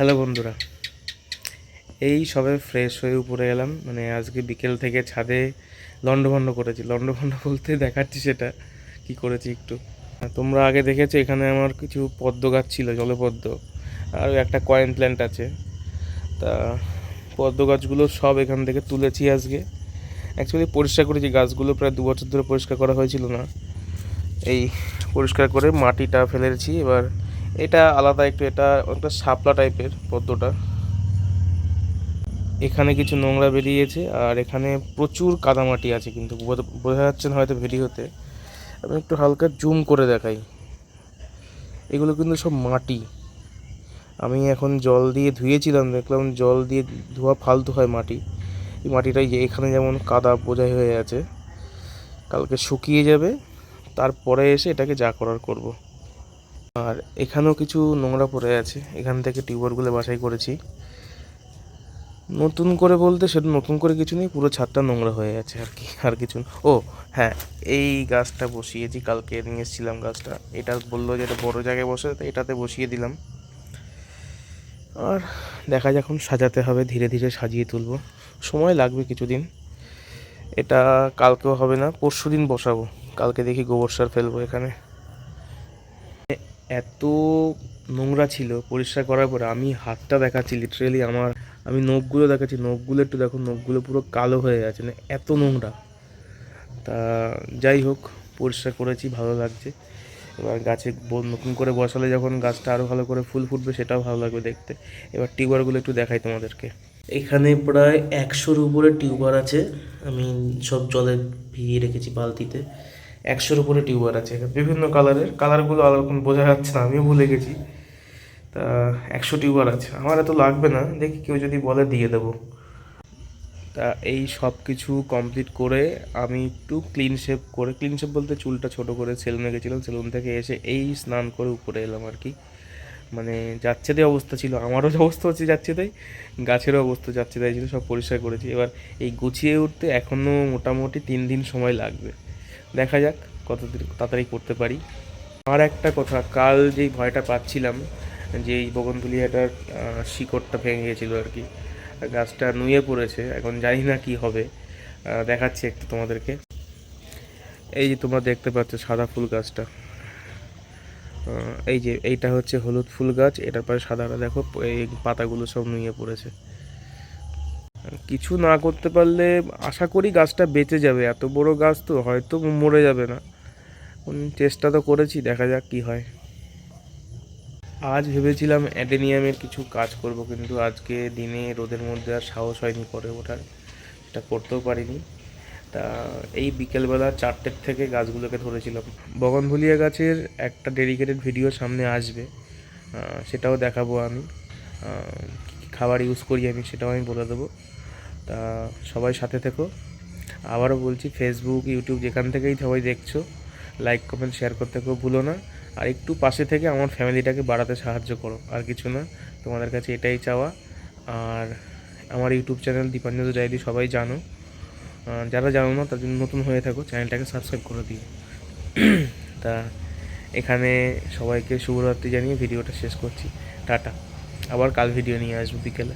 Hello বন্ধুরা। এই সবে ফ্রেশ হয়ে উপরে এলাম। মানে আজকে বিকেল থেকে ছাদে লন্ডভন্ড করেছি। লন্ডভন্ড বলতে দেখাচ্ছি সেটা। কি করেছি একটু। তোমরা আগে দেখেছ, এখানে আমার কিছু পদ্ম গাছ ছিল, জলপদ্ম। আর একটা কয়েন প্ল্যান্ট আছে। তা পদ্ম গাছগুলো সব এখান থেকে তুলেছি আজকে। অ্যাকচুয়ালি পরিষ্কার করেছি, গাছগুলো প্রায় দু বছর ধরে পরিষ্কার করা হয়েছিল না। এই পরিষ্কার করে মাটিটা ফেলেছি। এবার এটা আলাদা একটু, এটা একটা শাপলা টাইপের পদ্মটা। এখানে কিছু নোংরা বেরিয়েছে, আর এখানে প্রচুর কাদামাটি আছে কিন্তু। বোঝা- যাচ্ছে না হয়তো ভিডিওতে। আমি একটু হালকা জুম করে দেখাই। এগুলো কিন্তু সব মাটি। আমি এখন জল দিয়ে ধুয়েছিলাম, দেখলাম জল দিয়ে ধোয়া ফালতু হয় মাটি। এই মাটিটা এই যে এখানে যেমন কাদা বোঝাই হয়ে আছে, কালকে শুকিয়ে যাবে, তারপরে এসে এটাকে যা করার করব। আর এখানেও কিছু নোংরা পড়ে আছে। এখান থেকে টিউবারগুলো বাছাই করেছি। নতুন করে বলতে সেটা নতুন করে কিছু নেই, পুরো ছাদটা নোংরা হয়ে আছে আর কি, আর কিছু ও হ্যাঁ এই গাছটা বসিয়েছি, কালকে নিয়ে এসেছিলাম গাছটা। এটা বলল যে এটা বড় জায়গায় বসে তো এটাতে বসিয়ে দিলাম। আর দেখা যাক এখন সাজাতে হবে, ধীরে ধীরে সাজিয়ে তুলবো। সময় লাগবে কিছুদিন। এটা কালকেও হবে না পরশু দিন বসাবো। কালকে দেখি গোবর সার ফেলব এখানে। এত নোংরা ছিল পরিষ্কার করার পরে আমি হাতটা দেখাচ্ছি লিটারেলি আমার, আমি নখগুলো দেখাচ্ছি, নখগুলো একটু দেখো, নখগুলো পুরো কালো হয়ে গেছে মানে এত নোংরা। তা যাই হোক, পরিষ্কার করেছি, ভালো লাগছে। এবার গাছে নতুন করে বসালে যখন গাছটা আরও ভালো করে ফুল ফুটবে, সেটাও ভালো লাগবে দেখতে। এবার টিউবারগুলো একটু দেখাই তোমাদেরকে। এখানে প্রায় একশোর উপরে টিউবার আছে। আমি সব জলে ভিজিয়ে রেখেছি বালতিতে। একশোর উপরে টিউবার আছে। বিভিন্ন কালারের, কালারগুলো এখন বোঝা যাচ্ছে না, আমিও ভুলে গেছি। তা একশো টিউবার আছে। আমার এত লাগবে না, দেখি কেউ যদি বলে দিয়ে দেবো। তা এই সব কিছু কমপ্লিট করে আমি একটু ক্লিন শেপ করে ক্লিন শেপ বলতে চুলটা ছোট করে সেলুনে গেছিলাম, সেলুন থেকে এসে এই স্নান করে উপরে এলাম আর কি। মানে যাচ্ছে অবস্থা ছিল, আমারও অবস্থা হচ্ছে যাচ্ছে তাই গাছেরও অবস্থা যাচ্ছে তাই ছিল সব পরিষ্কার করেছি। এবার এই গুছিয়ে উঠতে এখনও মোটামুটি তিন দিন সময় লাগবে। দেখা যাক কত তাড়াতাড়ি করতে পারি। আর একটা কথা কাল যেই ভয়টা পাচ্ছিলাম যে এই বগনভুলিয়াটার আহ, শিকড়টা ভেঙে গেছিল আর কি গাছটা নুয়ে পড়েছে এখন জানি না কি হবে। দেখাচ্ছি একটু তোমাদেরকে। এই যে তোমরা দেখতে পাচ্ছ সাদা ফুল গাছটা। এই যে এইটা হচ্ছে হলুদ ফুল গাছ এটার পরে সাদাটা দেখো এই পাতাগুলো সব নুয়ে পড়েছে। কিছু না করতে পারলে আশা করি গাছটা বেঁচে যাবে। এত বড় গাছ তো হয়তো মরে যাবে না। চেষ্টা তো করেছি, দেখা যাক কি হয়। আজ ভেবেছিলাম অ্যাডেনিয়ামের কিছু কাজ করব, কিন্তু আজকে দিনে রোদের মধ্যে আর সাহস হয়নি করে ওঠার। এটা করতেও পারিনি। তা এই বিকেলবেলা চারটের থেকে গাছগুলোকে ধরেছিলাম। বগনভুলিয়া গাছের একটা ডেডিকেটেড ভিডিও সামনে আসবে। সেটাও দেখাবো আমি। খাবার ইউজ করি আমি সেটাও আমি বলে দেবো। তা সবাই সাথে থেকো। আবারও বলছি ফেসবুক ইউটিউব যেখান থেকেই সবাই দেখছ লাইক কমেন্ট শেয়ার করতে কেউ ভুলো না। আর একটু পাশে থেকে আমার ফ্যামিলিটাকে বাড়াতে সাহায্য করো, আর কিছু না। তোমাদের কাছে এটাই চাওয়া। আর আমার ইউটিউব চ্যানেল দীপাঞ্জন ডায়েরি সবাই জানো। যারা জানো না তাদের নতুন হয়ে থাকো, চ্যানেলটাকে সাবস্ক্রাইব করে দিও। তা এখানে সবাইকে শুভরাত্রি জানিয়ে ভিডিওটা শেষ করছি। টাটা। আবার কাল ভিডিও নিয়ে আসব বিকেলে।